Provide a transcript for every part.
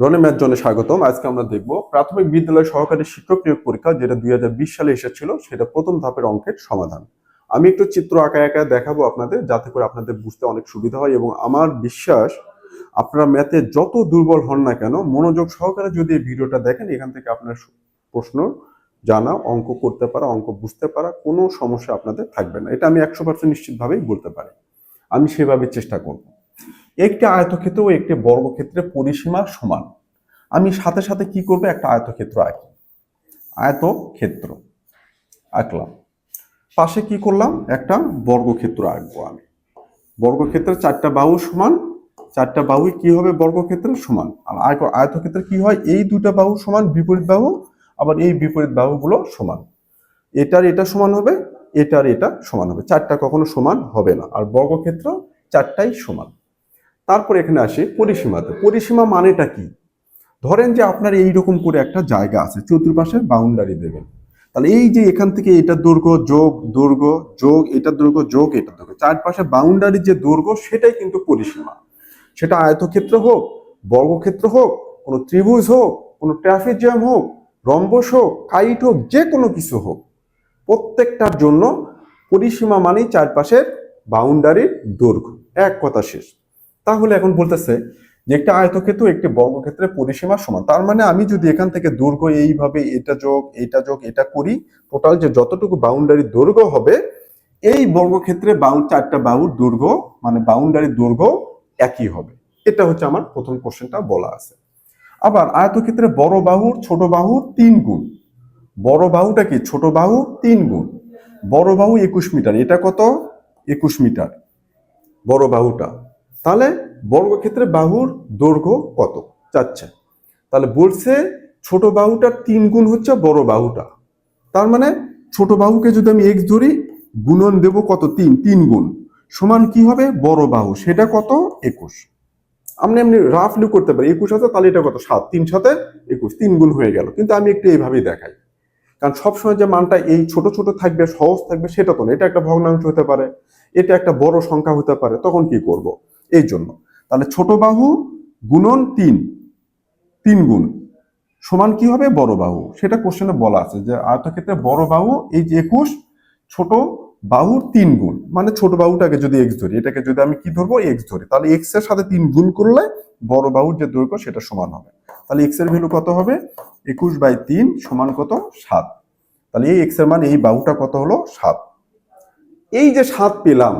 রনে math জনে স্বাগতম। আজকে আমরা দেখব প্রাথমিক বিদ্যালয় সহকারী শিক্ষক নিয়োগ পরীক্ষা যেটা দুই হাজার বিশ সালে এসেছিল, সেটা প্রথম ধাপের অঙ্কের সমাধান। আমি একটু চিত্র আঁকা একা দেখাবো আপনাদের, যাতে করে আপনাদের বুঝতে অনেক সুবিধা হয় এবং আমার বিশ্বাস আপনারা ম্যাথে যত দুর্বল হন না কেন, মনোযোগ সহকারে যদি এই ভিডিওটা দেখেন, এখান থেকে আপনার প্রশ্ন জানা, অঙ্ক করতে পারা, অঙ্ক বুঝতে পারা, কোনো সমস্যা আপনাদের থাকবে না। এটা আমি একশো পার্সেন্ট নিশ্চিতভাবেই বলতে পারি। আমি সেভাবে চেষ্টা করব। একটি আয়তক্ষেত্র ও একটি বর্গক্ষেত্রের পরিসীমা সমান। আমি সাথে সাথে কি করব? একটা আয়তক্ষেত্র আঁকি। আয়তক্ষেত্র আঁকলাম। পাশে কি করলাম? একটা বর্গক্ষেত্র আঁকবো আমি। বর্গক্ষেত্রের চারটা বাহু সমান। চারটা বাহুই কি হবে? বর্গক্ষেত্রের সমান। আর আয়ত- আয়তক্ষেত্রে কি হয়? এই দুটা বাহু সমান, বিপরীত বাহু, আবার এই বিপরীত বাহুগুলো সমান। এটার এটা সমান হবে, এটার এটা সমান হবে। চারটা কখনো সমান হবে না। আর বর্গক্ষেত্র চারটাই সমান। তারপর এখানে আসি পরিসীমাতে। পরিসীমা মানেটা কি? ধরেন যে আপনার এইরকম করে একটা জায়গা আছে, চতুর্পাশে বাউন্ডারি দেবেন। তাহলে এই যে এখান থেকে এটা দৈর্ঘ্য যোগ দৈর্ঘ্য যোগ, এটা দৈর্ঘ্য যোগ, এটা দৈর্ঘ্য চারপাশে বাউন্ডারির যে দৈর্ঘ্য সেটাই কিন্তু পরিসীমা। সেটা আয়তক্ষেত্র হোক, বর্গক্ষেত্র হোক, কোনো ত্রিভুজ হোক, কোনো ট্রাফিক জ্যাম হোক, রম্বস হোক কাইট হোক, যে কোনো কিছু হোক, প্রত্যেকটার জন্য পরিসীমা মানেই চারপাশের বাউন্ডারির দৈর্ঘ্য এক কথা শেষ। তাহলে এখন বলতেছে যে একটা আয়তক্ষেত্র একটি বর্গক্ষেত্রের পরিসীমা সমান। তার মানে আমি যদি এখান থেকে দৈর্ঘ্য এইভাবে এটা যোগ এটা যোগ, এটা করি টোটাল যে যতটুকু বাউন্ডারি দৈর্ঘ্য হবে, এই বর্গক্ষেত্রে বাউন্ড চারটা বাউর দৈর্ঘ্য মানে বাউন্ডারির দৈর্ঘ্য একই হবে। এটা হচ্ছে আমার প্রথম কোশ্চেনটা বলা আছে। আবার আয়তক্ষেত্রে বড় বাহুর, ছোট বাহুর তিন গুণ। বড় বাহুটা কি? ছোট বাহু তিন গুণ। বড় বাহু একুশ মিটার। এটা কত? একুশ মিটার। বড় বাহুটা। তাহলে বর্গক্ষেত্রে বাহুর দৈর্ঘ্য কত? চাচ্ছে। তাহলে বলছে ছোট বাহুটার তিন গুণ হচ্ছে বড় বাহুটা। তার মানে ছোট বাহুকে যদি আমি এক্স ধরি, গুণন দেব কত? তিন তিন গুণ। সমান কি হবে? বড় বাহু। সেটা কত? একুশ। আপনি এমনি রাফলি করতে পারি। একুশ আছে, তাহলে এটা কত? সাত। তিন সাথে একুশ। তিন গুণ হয়ে গেল। কিন্তু আমি একটু এইভাবেই দেখাই। কারণ সবসময় যে মানটা এই ছোট ছোট থাকবে, সহজ থাকবে, সেটা তো না। এটা একটা ভগ্নাংশ হতে পারে। এটা একটা বড় সংখ্যা হতে পারে। তখন কি করব? এই জন্য। তাহলে ছোট বাহু গুণন তিন তিন গুণ। সমান কি হবে? বড় বাহু। সেটা কোশ্চেনে বলা আছে যে আয়তক্ষেত্রে বড় বাহু, এই যে একুশ, ছোট বাহুর তিন গুণ। মানে ছোট বাহুটাকে যদি এক্স ধরি, এটাকে যদি আমি কি ধরবো? এক্স ধরি। তাহলে এক্সের সাথে তিন গুণ করলে বড় বাহুর যে দৈর্ঘ্য, সেটা সমান হবে। তাহলে এক্সের ভ্যালু কত হবে? একুশ বাই তিন সমান কত? সাত। তাহলে এই এক্সের মান এই বাহুটা কত হলো? সাত। এই যে সাত পেলাম,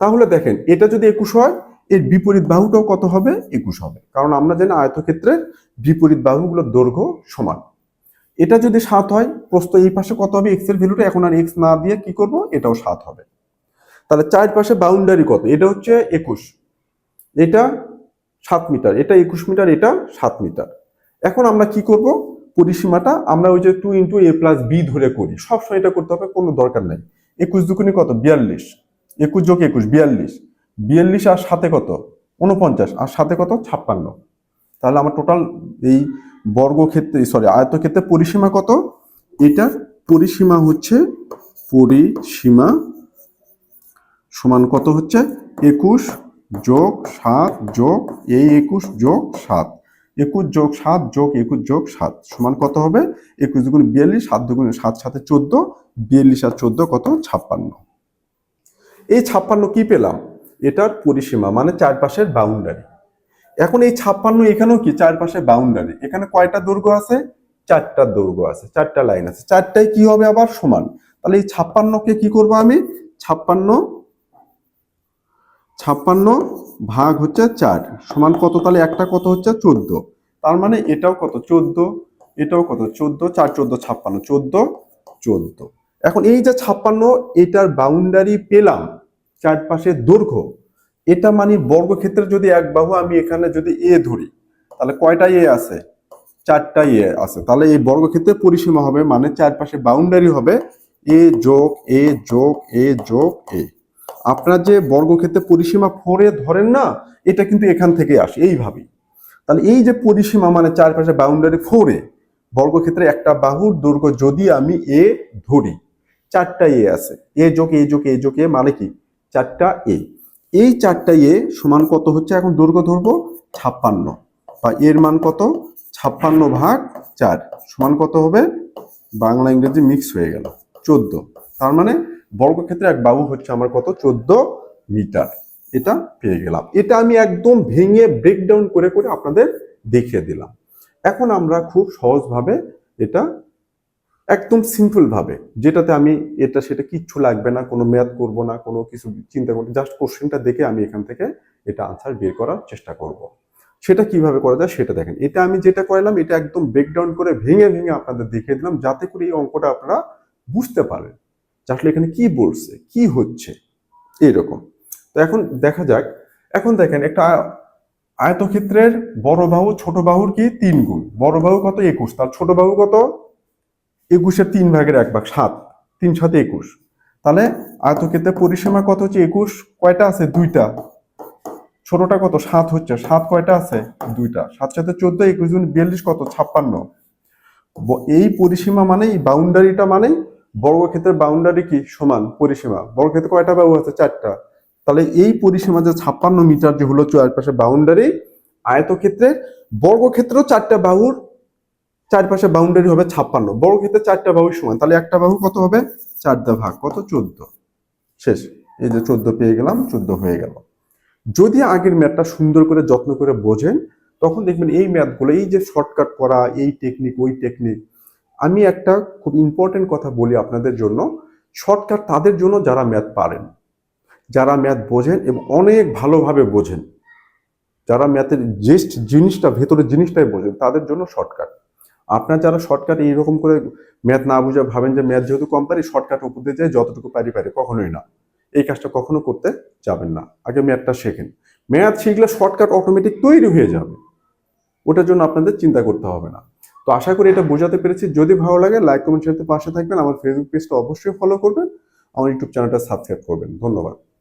তাহলে দেখেন, এটা যদি একুশ হয় এর বিপরীত বাহুটাও কত হবে? একুশ হবে। কারণ আমরা জানি আয়তক্ষেত্রের বিপরীত বাহুগুলোর দৈর্ঘ্য সমান। এটা যদি সাত হয়, প্রস্থ এই পাশে কত হবে? এক্সের ভ্যালুটা। এখন আর এক্স না দিয়ে কি করব? এটাও সাত হবে। তাহলে চার পাশে বাউন্ডারি কত? এটা হচ্ছে একুশ। এটা সাত মিটার। এটা একুশ মিটার, এটা সাত মিটার। এখন আমরা কি করব? পরিসীমাটা আমরা ওই যে two into A plus B ধরে করি। সবসময় এটা করতে হবে, কোনো দরকার নেই। একুশ দুকুনি কত? বিয়াল্লিশ। একুশ যোগ একুশ, বিয়াল্লিশ। বিয়াল্লিশ আর সাথে কত? উনপঞ্চাশ আর সাথে কত? ছাপ্পান্ন। তাহলে আমার টোটাল এই বর্গক্ষেত্রে সরি আয়তক্ষেত্রে পরিসীমা কত? এটার পরিসীমা হচ্ছে পরিসীমা সমান কত হচ্ছে? একুশ যোগ সাত যোগ, এই একুশ যোগ সাত। একুশ যোগ সাত যোগ একুশ যোগ সাত। সমান কত হবে? একুশ দুগুণ বিয়াল্লিশ, সাত দুগুণ সাত সাথে চোদ্দ, বিয়াল্লিশ আর চোদ্দ কত? ছাপ্পান্ন। এই ছাপ্পান্ন কি পেলাম? এটার পরিসীমা মানে চারপাশের বাউন্ডারি এখন এই ছাপ্পান্ন এখানেও কি? চারপাশে বাউন্ডারি এখানে কয়টা দৈর্ঘ্য আছে? চারটা দৈর্ঘ্য আছে, চারটা লাইন আছে। চারটায় কি হবে আবার? সমান। তাহলে এই ছাপ্পান্নকে কি করব আমি? ছাপ্পান্ন ছাপ্পান্ন ভাগ হচ্ছে চার। সমান কত? তাহলে একটা কত হচ্ছে? চোদ্দ। তার মানে এটাও কত? চোদ্দ, এটাও কত? চোদ্দ, চার, চোদ্দ, ছাপ্পান্ন, চোদ্দ চোদ্দ। এখন এই যে ছাপ্পান্ন, এটার বাউন্ডারি পেলাম চারপাশে দৈর্ঘ্য, এটা মানে বর্গক্ষেত্রে যদি এক বাহু আমি এখানে যদি এ ধরি, তাহলে কয়টা এ আছে? চারটা এ আছে। তাহলে এই বর্গক্ষেত্রে পরিসীমা হবে মানে চারপাশে বাউন্ডারি হবে এ যোগ এ যোগ এ যোগ এ আপনার যে বর্গক্ষেত্রে পরিসীমা ফোরে ধরেন না, এটা কিন্তু এখান থেকে আসে, এইভাবেই। তাহলে এই যে পরিসীমা মানে চারপাশে বাউন্ডারি ফোরে, বর্গক্ষেত্রে একটা বাহুর দৈর্ঘ্য যদি আমি এ ধরি, চারটা এ আছে। এ যোগ এ যোগ এ যোগ এ মানে কি? চারটা এ এই চারটা এ সমান কত হচ্ছে? এখন দৈর্ঘ্য ধরবো, ছাপ্পান্ন। বা এর মান কত? ছাপ্পান্ন ভাগ চার। সমান কত হবে? বাংলা ইংরেজি মিক্স হয়ে গেল। চোদ্দ। তার মানে বর্গক্ষেত্রে এক বাবু হচ্ছে আমার কত? চোদ্দ মিটার। এটা পেয়ে গেলাম। এটা আমি একদম ভেঙে ব্রেকডাউন করে করে আপনাদের দেখিয়ে দিলাম। এখন আমরা খুব সহজভাবে এটা একদম সিম্পল ভাবে, যেটাতে আমি এটা সেটা কিচ্ছু লাগবে না, কোনো ম্যাথ করব না, কোনো কিছু চিন্তা করব জাস্ট কোশ্চেনটা দেখে আমি এখান থেকে এটা আনসার বের করার চেষ্টা করব। সেটা কীভাবে করা যায় সেটা দেখেন। এটা আমি যেটা করলাম, এটা একদম ব্রেকডাউন করে ভেঙে ভেঙে আপনাদের দেখিয়ে দিলাম, যাতে করে এই অঙ্কটা আপনারা বুঝতে পারেন আসলে এখানে কি বলছে, কি হচ্ছে, এইরকম। তো এখন দেখা যাক, এখন দেখেন একটা আয়তক্ষেত্রের বড় বাহু, ছোট বাহুর কি? তিন গুণ। বড় বাহু কত? একুশ। তার ছোট বাহু কত? একুশের তিন ভাগের এক ভাগ, সাত। তিন সাথে একুশ। তাহলে আয়তক্ষেত্রে পরিসীমা কত হচ্ছে? একুশ, কয়টা আছে? দুইটা। ছোটটা কত? সাত হচ্ছে। সাত কয়টা আছে? দুইটা। সাত সাথে চোদ্দ, একুশ গুণ বিয়াল্লিশ কত? ছাপ্পান্ন। এই পরিসীমা মানে এই বাউন্ডারিটা মানে বর্গক্ষেত্রের বাউন্ডারি কি? সমান পরিসীমা। বর্গক্ষেত্রে কয়টা বাহু আছে? চারটা। তাহলে এই পরিসীমা যে ছাপ্পান্ন মিটার যে হলো চারপাশে বাউন্ডারি আয়তক্ষেত্রের বর্গক্ষেত্রেও চারটা বাহুর চারপাশে বাউন্ডারি হবে ছাপ্পান্ন। বড় ক্ষেত্রে চারটা বাহু সমান। তাহলে একটা বাহু কত হবে? চারটা ভাগ। কত? চোদ্দ। শেষ। এই যে চোদ্দ পেয়ে গেলাম, চোদ্দ হয়ে গেল। যদি আগের ম্যাথটা সুন্দর করে, যত্ন করে বোঝেন, তখন দেখবেন এই ম্যাথগুলো, এই যে শর্টকাট করা, এই টেকনিক ওই টেকনিক আমি একটা খুব ইম্পর্টেন্ট কথা বলি আপনাদের জন্য। শর্টকাট তাদের জন্য যারা ম্যাথ পারেন। যারা ম্যাথ বোঝেন এবং অনেক ভালোভাবে বোঝেন। যারা ম্যাথের জেস্ট জিনিসটা, ভেতরের জিনিসটাই বোঝেন, তাদের জন্য শর্টকাট আপনার যারা শর্টকাট এইরকম করে ম্যাথ না বুঝে ভাবেন যে ম্যাথ যেহেতু কম পারি শর্টকাট উপর দিয়ে যায় যতটুকু পারি পারি, কখনোই না। এই কাজটা কখনো করতে যাবেন না। আগে ম্যাথটা শেখেন। ম্যাথ শিখলে শর্টকাট অটোমেটিক তৈরি হয়ে যাবে। ওটার জন্য আপনাদের চিন্তা করতে হবে না। তো আশা করি এটা বোঝাতে পেরেছি। যদি ভালো লাগে লাইক কমেন্ট সাথে পাশে থাকবেন। আমার ফেসবুক পেজটা অবশ্যই ফলো করবেন। আমার ইউটিউব চ্যানেলটা সাবস্ক্রাইব করবেন। ধন্যবাদ।